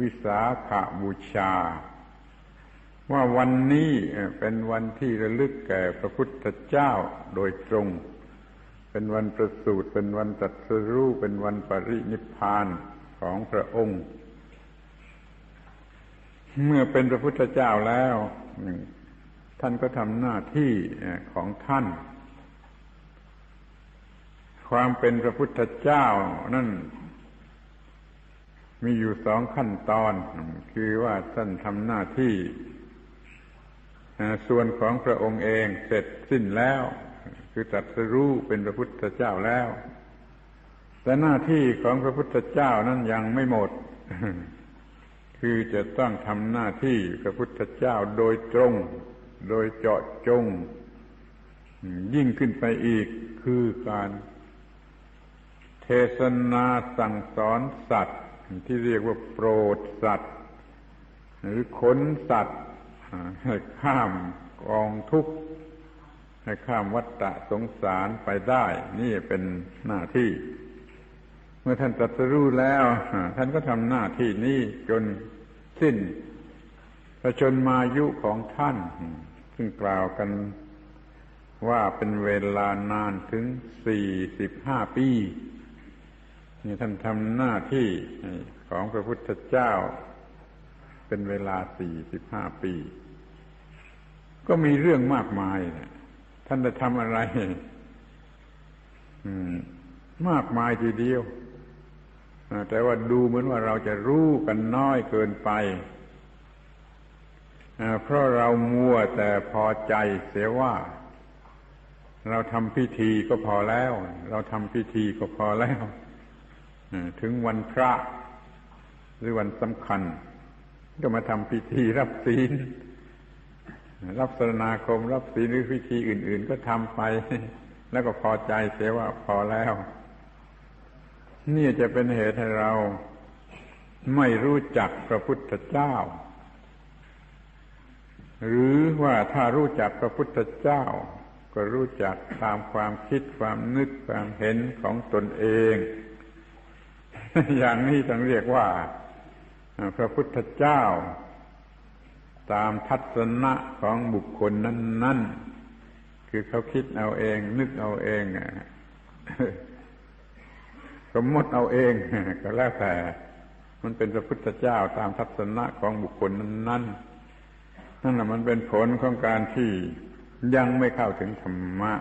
วิสาขาบูชา ว่าวันนี้เป็นวันที่ระลึกแก่พระพุทธเจ้าโดยตรง เป็นวันประสูติเป็นวันตรัสรู้เป็นวันปรินิพพานของพระองค์ เมื่อเป็นพระพุทธเจ้าแล้ว ท่านก็ทำหน้าที่ของท่านความเป็นพระพุทธเจ้านั่น มีอยู่สองขั้นตอน คือว่าท่านทำหน้าที่ส่วนของพระองค์เองเสร็จสิ้นแล้ว คือตัดสรู้เป็นพระพุทธเจ้าแล้ว แต่หน้าที่ของพระพุทธเจ้านั้นยังไม่หมด คือจะต้องทำหน้าที่พระพุทธเจ้าโดยตรง โดยเจาะจง ยิ่งขึ้นไปอีกคือการเทศนาสั่งสอนสัตว์ ที่เรียกว่าโปรดสัตว์ หรือขนสัตว์ให้ข้ามกองทุกข์ให้ข้ามวัฏฏะสงสารไปได้ นี่เป็นหน้าที่ เมื่อท่านตรัสรู้แล้ว ท่านก็ทำหน้าที่นี้จนสิ้นประชนมายุของท่าน ซึ่งกล่าวกันว่าเป็นเวลานานถึงสี่สิบห้าปี นี่ท่านทำหน้าที่ของพระพุทธเจ้า เป็นเวลาสี่สิบห้าปี ก็มีเรื่องมากมายท่านจะทำอะไรมากมายทีเดียว แต่ว่าดูเหมือนว่าเราจะรู้กันน้อยเกินไป เพราะเรามัวแต่พอใจเสียว่า เราทำพิธีก็พอแล้ว เราทำพิธีก็พอแล้ว ถึงวันพระหรือวันสำคัญ ก็มาทำพิธีรับศีล รับสนาคม รับศีลหรือพิธีอื่น ๆ ก็ทำไป แล้วก็พอใจเสียว่าพอแล้ว นี่จะเป็นเหตุให้เราไม่รู้จักพระพุทธเจ้า หรือว่าถ้ารู้จักพระพุทธเจ้า ก็รู้จักตามความคิดความนึกความเห็นของตนเอง อย่างนี้ต้องเรียกว่าพระพุทธเจ้า ตามทัศนะของบุคคลนั้น ๆ คือเขาคิดเอาเอง นึกเอาเองสมมติเอาเองก็แล้วแต่ มันเป็นพระพุทธเจ้าตามทัศนะของบุคคลนั้น ๆ นั่นแหละมันเป็นผลของการที่ยังไม่เข้าถึงธรรมะ